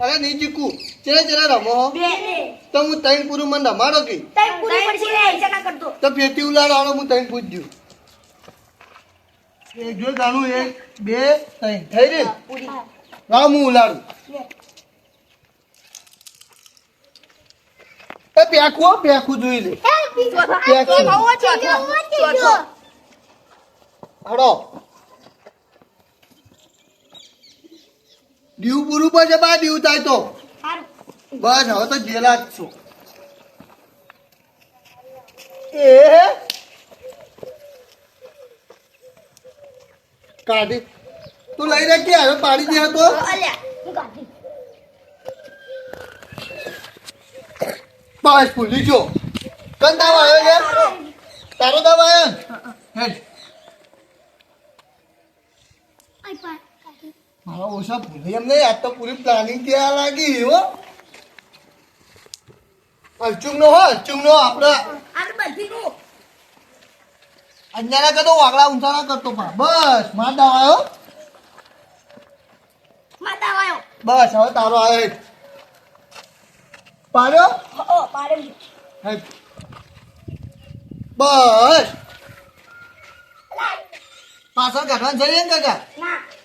અરે નહીં જીકું ચેરા ચેરા રમો તો હું તૈન પૂરું મને રમાડો કે. તો પેટી ઉલાડો હું તૈન પૂછ દઉં એક જો ગાણું એક બે ત્રણ. થઈ રે હા ઉલાડું. એ પ્યાકું હો, જોઈ લે. હડો. દીવ પૂરું પડશે બા દીવ થાય તો. બસ હવે તો જેલા જ છું. એ કાઢી. તું લઈ રે કે હવે પાડી દે તો? બસ ભૂલી જો કન દાવ આવ્યો છે? તારો દાવ આવ્યો? હેડ. મારા ઓછા ભૂલી એમ નહીં આજ તો પૂરી પ્લાનિંગ ત્યાં લાગી હો. અચુંગ નો હો અચુંગ નો આપડે અન્યાના કરતો વાગડા ઊંચા ના કરતો પણ. બસ માર દાવ આવ્યો બસ હવે તારો આવ્યો હેડ. પાડ્યો? બસ. પાછળ કાઢવાનું જઈએ ને. કાકા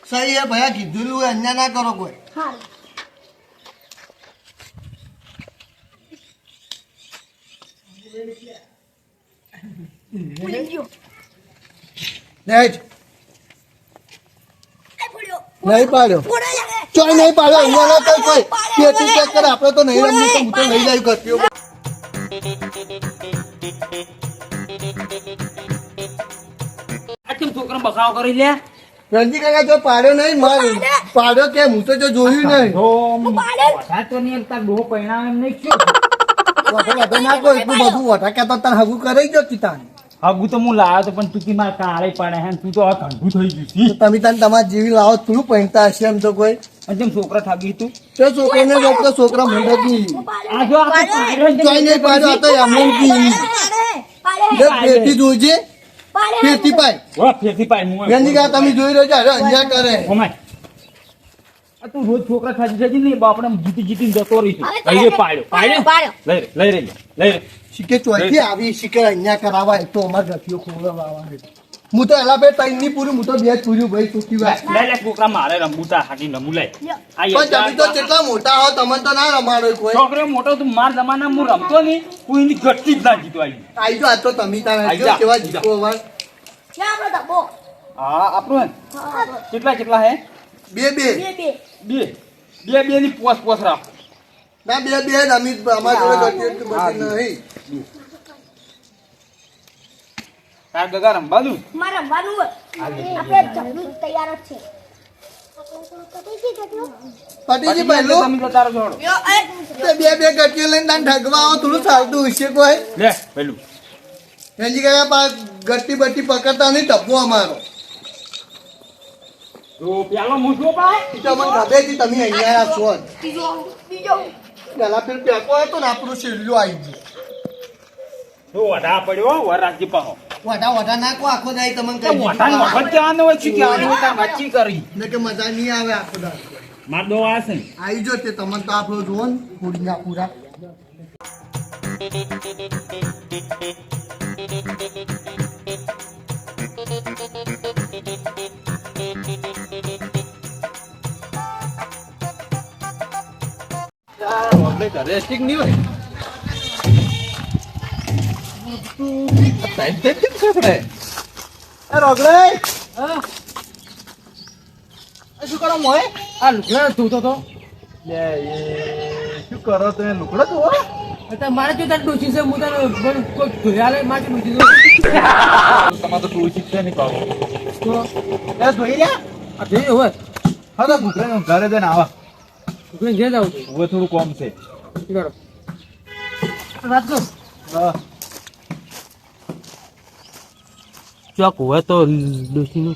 સહી એ ભયા કીધેલું અન્ય ના કરો કોઈ. નેટ નહીં પાડ્યો. ચોય નહીં પાડ્યો. અહીંયા ના કોઈ કોઈ પેટી ચેક કરે આપણે તો નહીં રમવું તો હું તો નહીં જાય કરતી છોકરા બખાવ કરી લે. રણજી કાકા જો પાડ્યો નહીં માર. પાડ્યો. કે હું તો જો જોયું નહીં. તો નહીં તાર ડોહો પરિણામ એમ નહીં વઢો વઢો ના કોઈ એટલું બધું હગું કરી જો કિતાન હગું તો હું લાવ્યો તો પણ તું કી માર કાળે પડે હે તું તો આ ઠંડુ થઈ ગયું છે. તમે તને તમારા જેવી લાવો તું પહેરતા હશે એમ તો કોઈ. અને જેમ છોકરા થાકી તું. તો છોકરીને જો તો છોકરા મોઢે કી આ જો આ જોઈને પાડ્યો આ તો એમને એમ કી જે પેટી જોજે. પેટી પાય. વા ફેરથી પાય મું રણજી કાકા તમે જોઈ રહ્યો છો અરે અંજા કરે. ઓમાય. તું રોજ છોકરા થાકી જાય ને બાપડે જીતી જીતી જતો રહીશું. લઈ પાડ્યો. પાડ્યો લઈ લઈ રે લઈ શીખે ચોથી આવી શીખે અહીંયા કરાવાય તો અમારે ગઠિયો ખોલવા હું તો એલા બે ત્રણની પૂરી હું તો બે જ પૂર્યું ભાઈ ચૂકી વાત. લે લે છોકરા મારે રમૂતા હાટી રમવું લે. પણ તમે તો કેટલા મોટા હો તમને તો ના રમાડો કોઈ. છોકરો મોટો તું માર જમાના હું રમતો નહીં કોઈ એની ઘટતી જ ના જીતો આવી. આઈ જો આ તો તમે તારે આઈ જો કેવા. જીતો અવાજ હા આપણું હે આપણો કેટલા કેટલા હે? બે બે બે બે બે ની પોસ પોસ રાખ ના બે બે જ અમે અમારા જોડે બધી નહીં તાર ગગા રમવાનું મારા રમવાનું આપણે જમવું તૈયાર જ છે પટીજી પહેલું તમે તારો જોડો બે બે ગઠિયો લઈને તાને ઠગવા આવો થોડું ચાલતું હશે કોઈ લે પેલું રણજી કાકા પા ગટ્ટી બટ્ટી પકડતા નહીં ટપ્પો અમારો તો પેલો મૂછો પાય તો મને ખબર હતી તમે અહીંયા છો બીજો બીજો. પેલા પેલું પેકો હતો ને આપણું શેરલું આવી ગયું. તો વઢા પડ્યો વર પાહો. વઢા વઢા નાખો આખો દાઈ તમને તો કઈ વઢાને વખત ક્યાં હોય છે ક્યાં હોય તાર નક્કી કરી? ને કે મજા નહીં આવે આખો દાઈ માર દો આ છે. આવી જો તે તમને તો આપણો પૂરીના પૂરા. શું કરો મોય આ લુગડા ધોતો તો. લે શું કરો તમે? લુકડો જુઓ તો મારે જો તારે ડોસી છે હું તને કોઈ ડોસી તમારે તો ટોચી છે નહીં એ ધોઈ આ હા તો ઘરે ઘરે જઈને આવા. છોકરીને ઘેર જાઉં છું. હવે થોડું કોમ છે. બરાબર. વાત કર. ચોક હોય તો ડોસીનું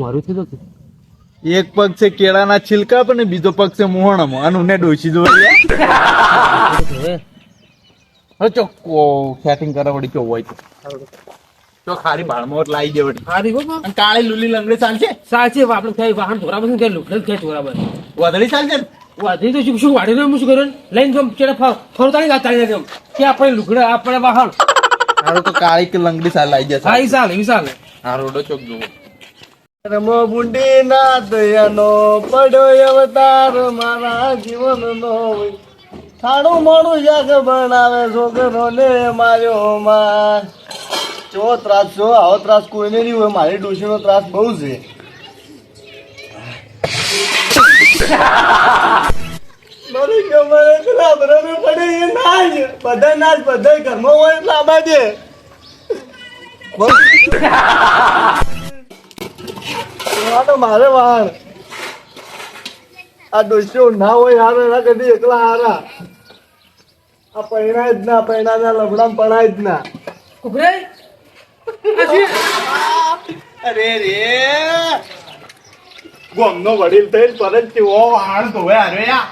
મારું થયું હતું. એક પગ છે કેળાના છિલકા પર ને બીજો પગ છે મોહણમાં. આનું ઉને ડોસી જોઈ હવે ચોખ્ખો સેટિંગ કરવા વળી કેવું હોય તો. તો ખારી ભાળમાં લાવી દે વળી. ખારી હો કાળી લુલી લંગડી ચાલશે? સાચી આપણે થાય વાહન ધોરા બસ કે લુકડે થાય ધોરા બસ વધડી ચાલશે ને? વાધી તો શું શું વાડી હું શું કરું લઈને જો ચેડે ફરતાની વાત ચાલી જાય કે આપણે લુકડે આપણે વાહન. હારું તો કાળી કે લંગડી સાલ લાવી જશે. હા ઈ ચાલે ઈ ચાલે હારું ડો ચોક જોવો રમો બુંડી ના દયાનો પડ્યો અવતાર મારા જીવનનો. થાણું મોડું જગ બનાવે છોકરો ને માર્યો માં ચો ત્રાસ છો આવો ત્રાસ કોઈને નહીં હોય મારી ડોશીનો ત્રાસ બહુ છે. પડે એ બધા બધા ઘરમાં હોય એટલે તો મારે વાણ આ દોસ્તો ના હોય હારે ના કદી એકલા હારા. આ પૈણા જ ના પૈણા ના લબડામ પડાય જ ના. અરે રે. ગોમનો વડીલ થઈ પરત કેવો હાણ ધોવે અરે યા.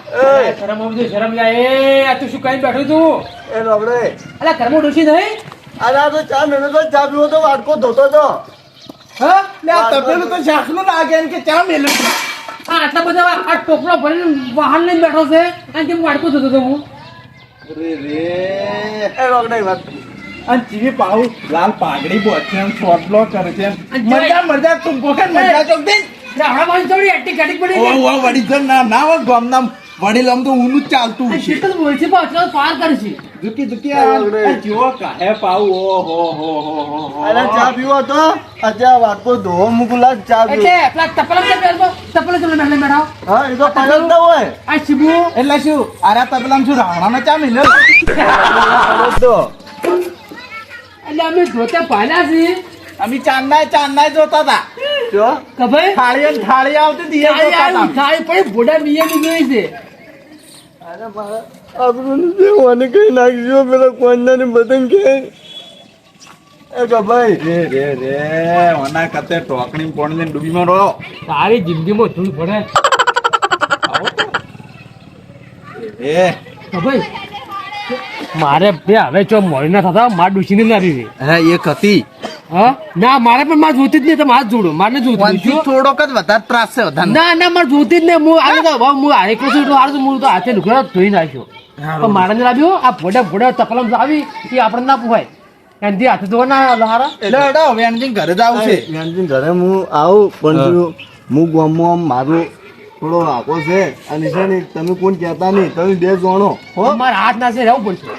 એ શરમ આવી જાય શરમ જાય. એ આ તું શું કઈ બેઠો તું એ લબડે અલા ઘરમાં ડોસી નહીં? અરે આ તો ચા મેનો તો ચા પીવો તો વાટકો ધોતો તો. હા? લે આ તપેલું તો શાકનું લાગે કે ચા મેલું આ આટલા બધા આ ટોપલો ભરીને વાહન લઈને બેઠો છે? અને કેમ વાડકો ધોતો તો હું? અરે રે. એ લબડે વાત. અને ટીવી પાઉ લાલ પાઘડી બોચે એમ છોટલો કરે છે મજા મજા તું ગોખે મજા ચોક દે રાવણા વાળી થોડી એટી કાઢી પડી ઓ ઓ વડી તો ના ના હોય ગામના વડીલ આમ તો ઊનું ચાલતું છે શીતલ બોલ પણ આટલા પાર કરે દુકી દુકી આ આ કાહે પાઉ? ઓ હો હો હો હો હો. અરે ચા પીવો તો? આજે વાટકો ધોવો મૂકુલા ચા એટલે પેલા તપલા કેમ બેઠો તપલા કેમ બેઠો બેઠો હા એ તો પાછળ જ હોય. આ શિબુ. એટલે શું? આરા તબલામ શું રાવણાનો ચા મિલ્યો તો એટલે અમે છીએ. ચાંદના ચાંદના જોતા હતા. જો કે ભાઈ થાળી થાળી આવતી દિયે થાળી જોતા આવી, હતા થાળી પડી ભોડા મિયાની જોઈ છે. અરે મારા આપણું જે કઈ નાખજો પેલા કોન્યા ને બધાને કે. ભાઈ રે રે રે ઓના કતે ટોકણી પોણી લઈને ડૂબીમાં રહો. તારી જિંદગીમાં ધૂળ પડે એ. કે ભાઈ મારે બે હવે ચો મોડી ના થતા માર ડૂસીને ની રહી હે એક હતી ના મારે પણ મારે જોતી જ નહીં તમે હાથ જોડો. મારે જોતી થોડોક જ વધારે ત્રાસ છે ના ના મારે જોતી જ નહીં. હું તો હું છું એટલું હારું હું તો હાથે લુકડા ધોઈ નાખ્યો. પણ મારે લાવ્યો આ ભોડા ભોડા તકલમ આવી એ આપણે ના પુવાય એનથી હાથે ધોવા ના લહારા એટલે હેડો હવે ઘરે જ આવશે જ્ઞાનજી ઘરે હું આવું પણ હું. ગામમાં આમ મારું થોડો આખો છે. અને છે ને તમે કોણ કહેતા નહીં તમે બે જોણો હો. મારા હાથ ના છે રહેવું પડશે.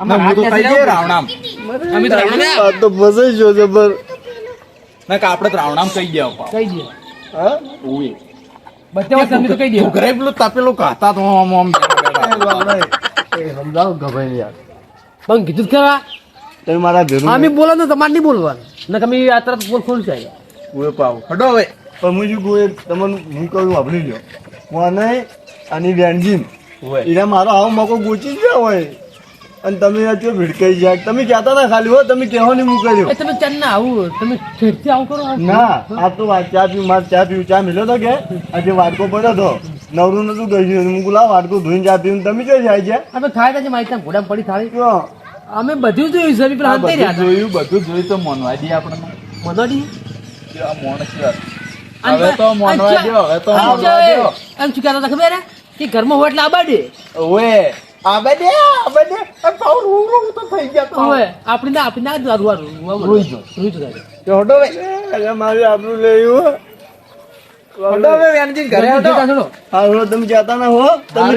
છે રાવણામ. અમે તો રાવણા આ તો ફસાઈ ગયો જબર ના કે આપણે તો રાવણામ કહી ગયા હા? ઓય બધા તો કહી દે. ઘરે પેલું તપેલું કાતા તો આમ આમ સમજાવો ગભાઈ યાર. પણ કીધું જ ખરા. તમે મારા ભેરું અમે બોલો તો તમારે નહીં બોલવાનું. ને તમે આ તરત બોલ ખોલ જાય ઓય પાવ. હડો હવે. પણ હું શું કહું તમને હું કહું વાપરી લ્યો. કોને અને વેણજીન ઓય મારો આવો મોકો ગોચી જ ગયા હોય. અને તમે આ ચો ભીડકાઈ જાય તમે કહેતા હતા ખાલી હો તમે કહેવો નહીં હું કર્યો તમે ચાલ ના આવું તમે ઠેરથી આવું કરો. ના આ તો ચા પીવું મારે ચા પીવું ચા મિલ્યો તો કે? આજે વાટકો પડ્યો તો નવરું નતું ગયું હું બોલા વાટકો ધોઈને ચા પીવું તમે કઈ જાય છે? અમે થાય છે મારી ત્યાં ઘોડા પડી થાળી. અમે બધું જોયું છે રહ્યા જોયું બધું જોયું તો મોનવા દઈએ આપણે મનોડી આ મોણ છે. હવે તો મોનવા દ્યો, હવે તો મોનવા દ્યો. એમ શું કહેતા ખબર કે ઘરમાં હોય એટલે આબાડે. ઓય આબે દે આ પાવ રૂ રૂ તો થઈ ગયા તો. હવે આપણે ના આપણે ના જ વારું વારું રોઈ જો. રોઈ જો તો હડો હવે અરે મારે આપણું લેયું હડો હવે વેનજી ઘરે જલ્દી જતા હા હો તમે કહેતા ના હો. તમે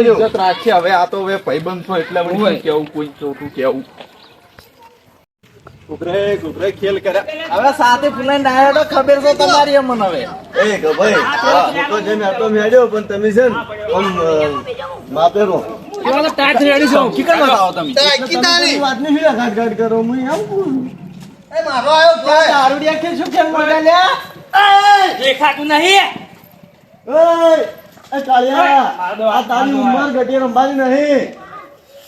ઇજ્જત રાખી હવે આ તો હવે ભાઈબંધ છો એટલે વળી કેવું કોઈ ચોટું કેવું? કુકરે કુકરે ખેલ કર્યા હવે સાથે ફૂલાઈને આયા તો ખબર છે તમારી અમને હવે. એ કે ભાઈ હું તો છે ને તો મેળ્યો પણ તમે છે ને આમ અ, માપેરો. એવા ટાટ રેડી છો. કીકર બતાવો તમે. તમારી વાતને શું ઘાટ ઘાટ કરો. હું એમ કહું દારૂડિયા કે શું કેમ મોઢા દેખાતું નહીં. ઓય, એ કાળિયા, આ તારી ઉંમર ઘટી રંબાની નહીં.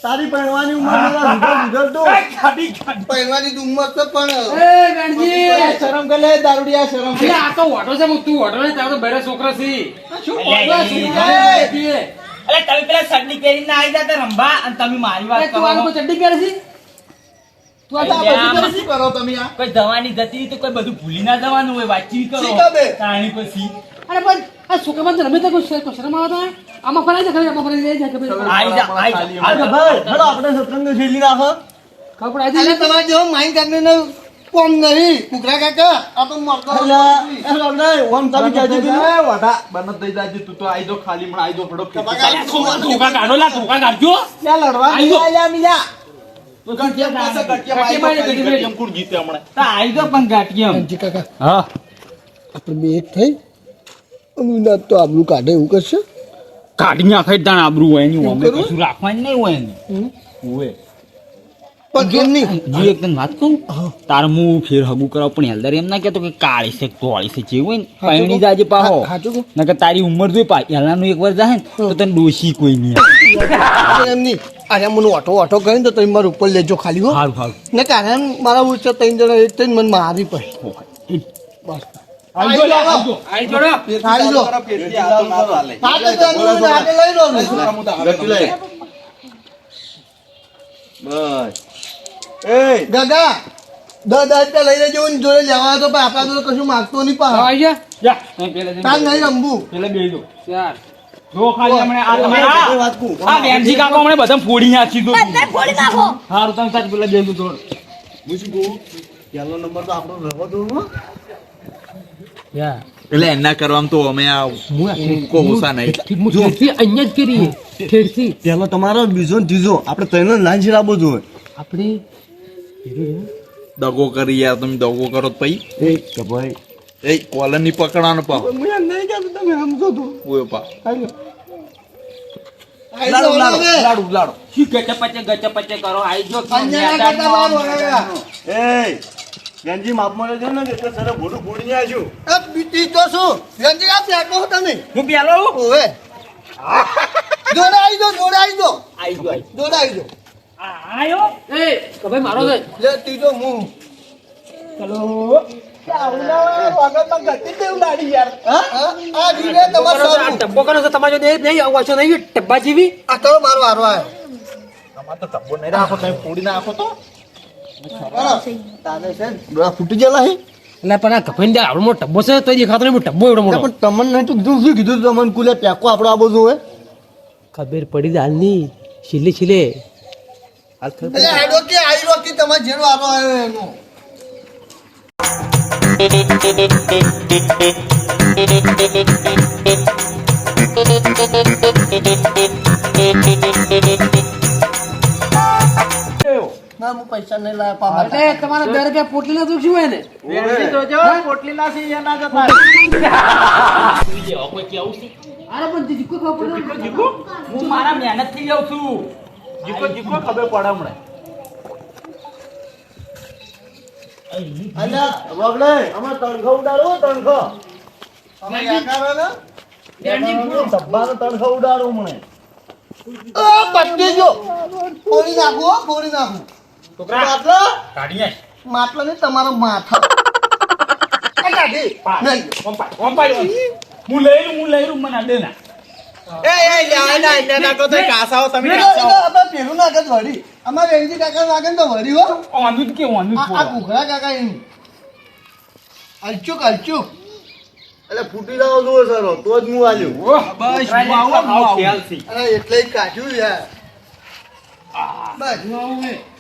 તારી પહેરવાની ઉંમર નથી, સુધર, સુધર ખાડી પહેરવાની તો ઉંમર તો પણ. એ ગણજી શરમ કર દારૂડિયા શરમ એટલે આ તો ઓટો છે હું તું ઓટો ને તારો તો બેરે છોકરો છી. શું ઓટો? છોકરો અરે તમે પેલા સડની પહેરીને આવી જતા રંભા અને તમે મારી વાત કરો તું આનું ચડ્ડી પહેરે છે? તું આ તો બધું પહેરે કરો તમે આ કોઈ દવાની જતી તો કોઈ બધું ભૂલી ના જવાનું હોય વાતચીત કરો. તાણી પછી. અરે પણ આ છોકરામાં તો રમે તો કોઈ શરમ- શરમ આવે તો આમાં ફરાય છે ખરી આમાં ફરાય છે કે ભાઈ આઈ જા આઈ જા. ભાઈ હેડો આપણે સત્સંગ ખેલી નાખો ખબર અરે જાય તમારે જેવો માઇન્ડ કાઢને કોમ નહીં. કુકરા કાકા આ તો મરતો ઓમ તમે કહેજો કે ધોકા કાઢો લા ધોકા કાઢજો. ત્યાં લડવા આઈ ગયો. આલ્યા બીજા તા આઈ ગયો પણ ગાંઠિયમ કાકા. હા. આપણે બે એક થઈ. અનુનાદ તો આબલું કાઢે એવું કરશે? કાઢી નાખે તાણ આબરૂ હોય એની અમે કશું રાખવાની નહીં હોય એની. હોય એક વાત કહું? તાર હું ફેર હગું કરાવ પણ હેલ્દર એમ ના કહેતો કે કાળી છે તોળી છે જેવું ને પૈણી જાજે પાહો. નકર તારી ઉંમર જોઈ પા હેલાનું એક વાર જાય ને તો તને ડોશી કોઈ નહીં. એમ નહીં. અરે મને ઓટો ઓટો કરીને તો તમે મારા ઉપર લેજો ખાલી હો. હારું હારું. ને કારણ મારા ઉચ્ચ ત્રણ જણા એક થઈને મને મારી પડે. બસ. દાદા રૂપિયા લઈ લેજો જોડે લેવા તો પણ જોડે કશું માગતો નહીં પા આવી જા. જા, અહીં પેલા જઈને તાર નહીં રમવું. પેલા બેસી જાઓ. ચાર જો ખાલી હમણે આ તમારા આ વેમજી કાકો હમણે બધા ફોડી નાખી દો. બધે ફોડી નાખો. હારું તમે સાચ પેલા બેસી જાઓ. હું શું કહું? પહેલો નંબર તો આપણો રહેવો જોઈએ હો. યા એટલે એના કરવામાં તો અમે આ મૂકો ઓછા નહીં. અહીંયા જ કરીએ ઠેરથી પહેલો તમારો બીજો ત્રીજો. આપણે ત્રણ લાઈન શીરાબો જોઈએ. આપણે દગો કરી યાર તમે દગો કરો તો પછી એ કે ભાઈ. એ કોલરની પકડવાનો પા હું નહીં કે તમે સમજો તો. ઓય પા. લાડુ લાડુ. લાડુ લાડુ. શું ગચે પચે ગચે પચે કરો? આઈ જો અંજાના કરતા બહાર મને રહેજો ને કે સર ભોડું એ બીટી તો શું? ગંજી આ ફેંકો છો તમે હું પેલો ઓવે. આવી દો જોડે દો. આઈ ગયો આવી દો. આ આયો? એ કભાઈ મારો છે. લે ત્રીજો હું. ચલો. ટબ્બો કરો છો તમારો નહીં આવું વાંચો નહીં ટબ્બા જેવી? આ કરો મારો વારો આવ્યો. તમારે તો ટબ્બો નહીં રાખો તમે ફોડી નાખો તો. ને, ફૂટી ગયેલા હે? એટલે પણ આ કભાઈ ને આપણો ટબ્બો છે તો દેખાતો નહીં ટબ્બો એવડો મોટો પણ તમને નહીં તું કીધું શું કીધું તમને? કુલે પેકો આપણો આ બધું હોય ખબર પડી હાલની. છેલ્લે છેલ્લે. એટલે આડો કે આયરો કે તમારે જેનો વારો આવ્યો એનો. ના હું પૈસા નહીં લાવ્યા પાપા એટલે તમારા બે રૂપિયા પોટલી ના શું હોય ને? અરે પણ જીકો ખબર પડે હું મારા મહેનતથી લઉં છું. જીકો જીકો ખબર પડે હમણાં. અલ્યા વગડે અમે તણખો ઉડાડો તણખો. અમે યાકારો ને? ડબ્બાનો તણખો ઉડાડો પટ્ટી જો. ફોડી નાખું ફોડી નાખું. છોકરા. માટલો કાઢી આય. માટલો ને તમારો માથા. કાઢી. નહીં. ઓમ પાડ, ઓમ પાડ. હું લઈ લઉં હું લઈ લઉં મને દે ના. એ એ તો- તમે કાસાઓ આપણે પેલું નાખે જ વળી. અમાર વેણજી કાકા લાગે તો વળી હો. ઓનું કે ઓનું આ આ કાકા એમ. અલચુક અલચુક એટલે ફૂટી જાવ જુઓ સર તો જ હું આલ્યું. બસ હું આવું, હું આવું. એટલે કાઢ્યું યાર બસ. હું આપણા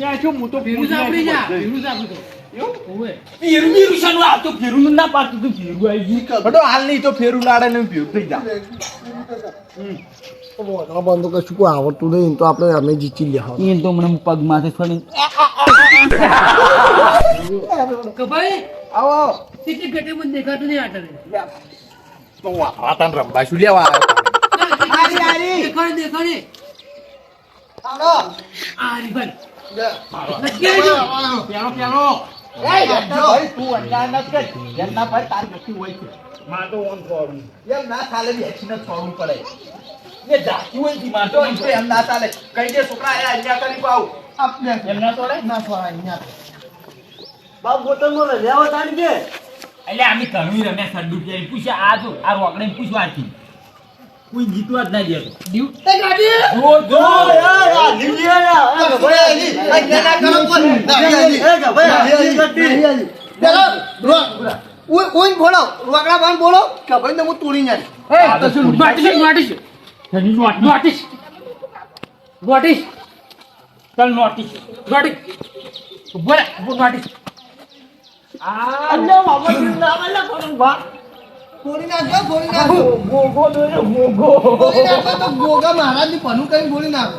જા છે તો તો આવી. નહીં તો ફેરું લાડે ને પીવું થઈ જા કશું કોઈ આવડતું નહીં તો આપણે અમે જીતી એને તો મને પગ માથે આવો પેટે દેખાતું નહીં આટલે શું લેવા આવ્યો દેખાડે દેખાડે આવો આ રીબન લે. નક્કી આવજો. આવો. પેલો પેલો. ભાઈ તું અન્યાય ન કર. એમના ભાઈ તારી ગતિ હોય છે. માં તો ઓન એમ ના ચાલે બેસીને છોડવું પડે. એ જાતી હોય છે માં તો એમ ના ચાલે. કઈ દે છોકરા આ અન્યાય કરી પાવ. આપણે એમ ના તોડે ના છોડાય અન્યાય બાપ બોતલમાં લઈ લેવા તાણી કે? એટલે અમે ઘણું રમ્યા સડ્ડુ કે. પૂછ્યા આ જો આ રોકડે પૂછવાથી કોઈ જીતવા જ ના દેતો જો જો યાર લીલી યાર એ ગભાઈ આલી. એ ગભાઈ આલી ગટી. પેલા રો- ઓય બોલો રોકડા બાન બોલો કે ભાઈ હું તોડી જાય આ તો નોટિસ નોટિસ શેની નોટિસ? નોટિસ નોટિસ ચાલ નોટિસ નોટિસ બોલે નોટિસ આ ગોળી નાખજો ગોળી નાખો ગોગો દોર્યો ગોગો ગોળી નાખો તો ગોગા મહારાજની પનું કઈ ગોળી નાખો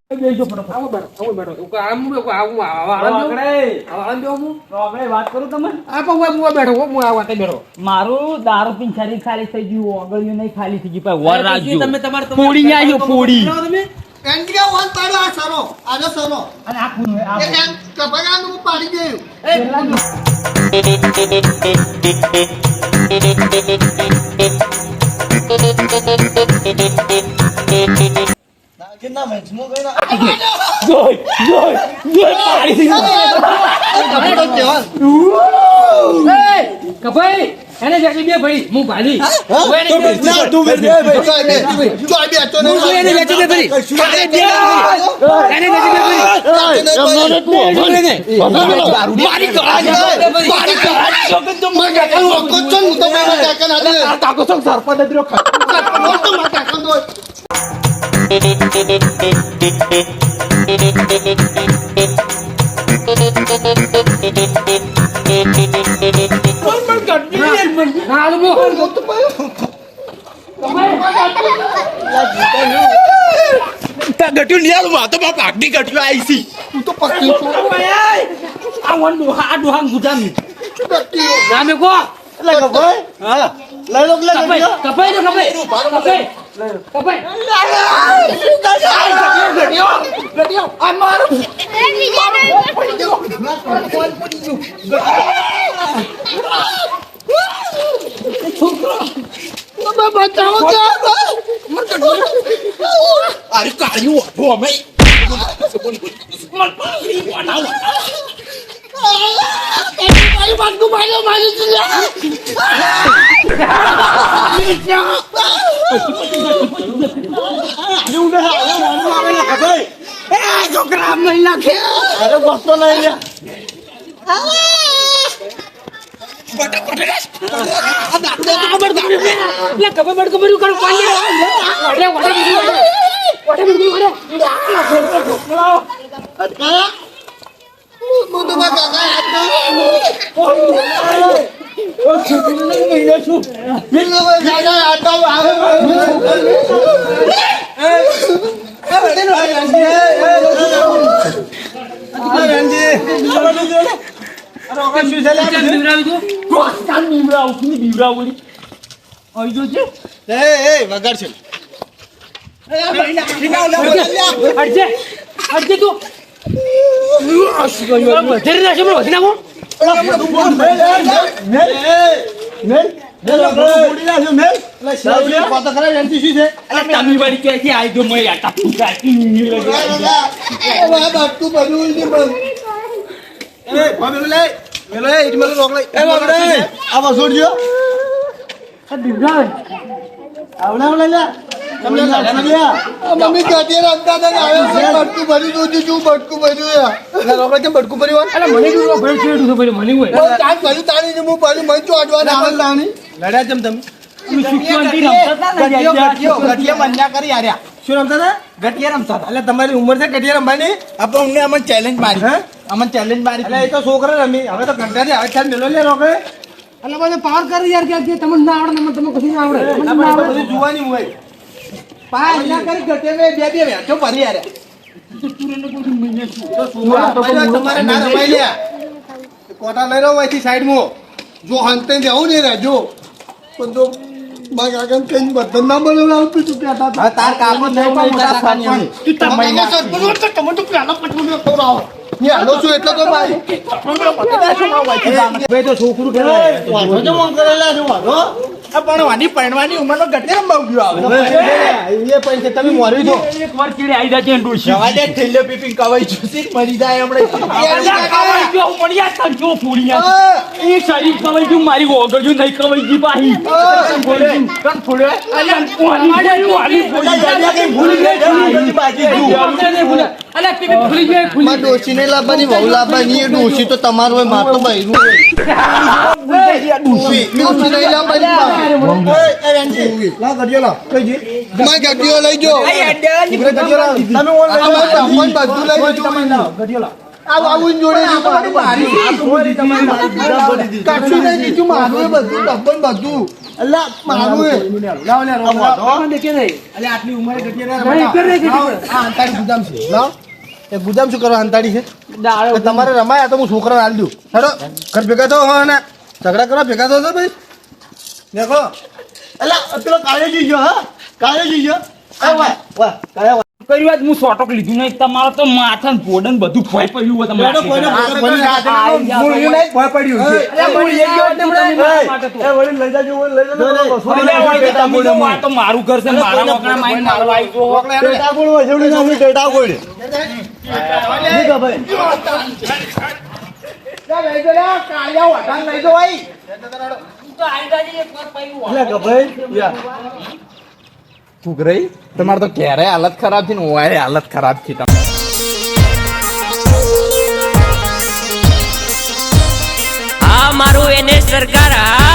પોડી ગયું ના જોઈ જોઈ જોઈ પાડી દીધો. કપાઈ એને વેચી બે ભાઈ હું ભાલી ના તું બે બે ભાઈ ચોય બે તો ને એને વેચી બે ભાઈ એને વેચી બે ભાઈ મારી કળા મારી કળા તો મર ગયા લોકો તો હું તો મેં કાકા ના દે કાકો તો સરપંચ દ્રો ખા તો મર કાકા દો તું તો પક્કી છો આ વન ડોહા આ ડોહા ગુજામી નામે કો એટલે ગભાઈ હા લઈ લો લઈ લો કપાઈ તો કપાઈ કપાઈ કપાઈ અરે કાળિયું વાઢો અમે. અરે બસતો કરો લ્યા હું તો મારા કાકા હાથ અડજે અડજે તું વધારે નાખે મને વધી નાખો તમે વળી ક્યાંથી આવી ગયો મેં આટા ફૂંકાતી નહીં લગે. આવા છોડજો આવડે આવડે લ્યા તમને? મમ્મી હતા ને આવ્યો બટકું ભર્યું દૂધ શું બટકું ભર્યું યાર એટલે કેમ ભટકું ભર્યું હોય? મને બી ભેળ છેડું છે ભાઈ મને હોય. બહુ તાણ ભર્યું તાણી ને હું ભર્યું મને ના આવે? તાણી લડ્યા તમે. તમારી ઉંમર છે ગટિયા રમવાની આપણે અમને અમને ચેલેન્જ મારી. હે? અમને ચેલેન્જ મારી. એ તો છોકરા રમી. હવે તો ઘંટા હવે મેળો મેલો લે રોકડે અલા મને પાર કરી યાર કે તમને ના આવડે મને તમને કશું ના આવડે. મને ના આવડે. બધું જોવાની હોય. પાંચ ના કરી ગઠિયા મે બે બે વેચો ભરી હાર્યા. પહેલા તમારે ના રમાઈ લ્યા કોટા લઈ રહ્યો અહીંથી સાઈડમાં. જો હંતે જવું ને રહેજો. પણ તો કાકા કઈ બધા ના બનાવવા તું કહેતા તાર કાકો નહીં પણ મોટા સરપંચ. તમારા સરપંચ તો તમે તો પહેલા પટવું ખવડાવો ને હાલો છું એટલે તો ભાઈ તો છોકરું કરેલા છે વાંધો પણ વાની પરણવાની ઉંમરનો ગઠિયા રમવા ઉભ્યો આવે. એ પૈસા તમે મોરી દો એક વાર ચીડે આઈ જાય છે ને ડોશી. જવા દે થેલીઓ પીપીને કવાઈ જુસી મરી જાય હમણાં. કવાઈ ગયો, પણ યાર જો ફોડ્યા. એ શરીર કવાઈ ગયું, મારી ઓગળ્યું નહીં કવાઈ ગઈ પાહી. કણ ફોડ્યો? અલે કોની? આની ફોડી. અલા પીપી ભૂલી ગયો ભૂલી માં ડોસી નહીં લાવવાની વહુ લાવવાની એ ડોસી તો તમારું માતો બૈરું હોય. ડોસી ડોસી નહીં લાવવાની લઈ જો આવ જોડે નહીં. મારું બધું ડબ્બન બધું. અલ્લા મારું લાવ લે દેખે નહીં અલે આટલી ઉંમરે નહીં, કરે. આ અંતાડી ગુદામ છે. લાવ એ ગુદામ શું કરવા અંતાડી છે? તમારે રમાયા તો હું છોકરાને હાલ દઉં. હેડો ઘર ભેગા થો હા ને ઝઘડા કરવા ભેગા થો ભાઈ. દેખો એટલે પેલો કાળેજી ગયો હા કાળેજી ગયો એ વાહ વાહ કાળે વાહ કઈ વાત હું સોટક લીધું નહીં તમારો તો માથા ને બધું ભોય પડ્યું હોય તમારે નહીં, પડ્યું છે. મૂળી એક તો. એ વળી લઈ જાજો, લઈ જાજો. હોય તો તમે જો આ તો મારું ઘર છે મારા માઈને મારવા આવી ગોળ હોય, જેવડી ગોળ. તમારે તો ક્યારે હાલત ખરાબ છે ને ઓય હાલત ખરાબ છે તમારી. આ મારું એને સરકાર આ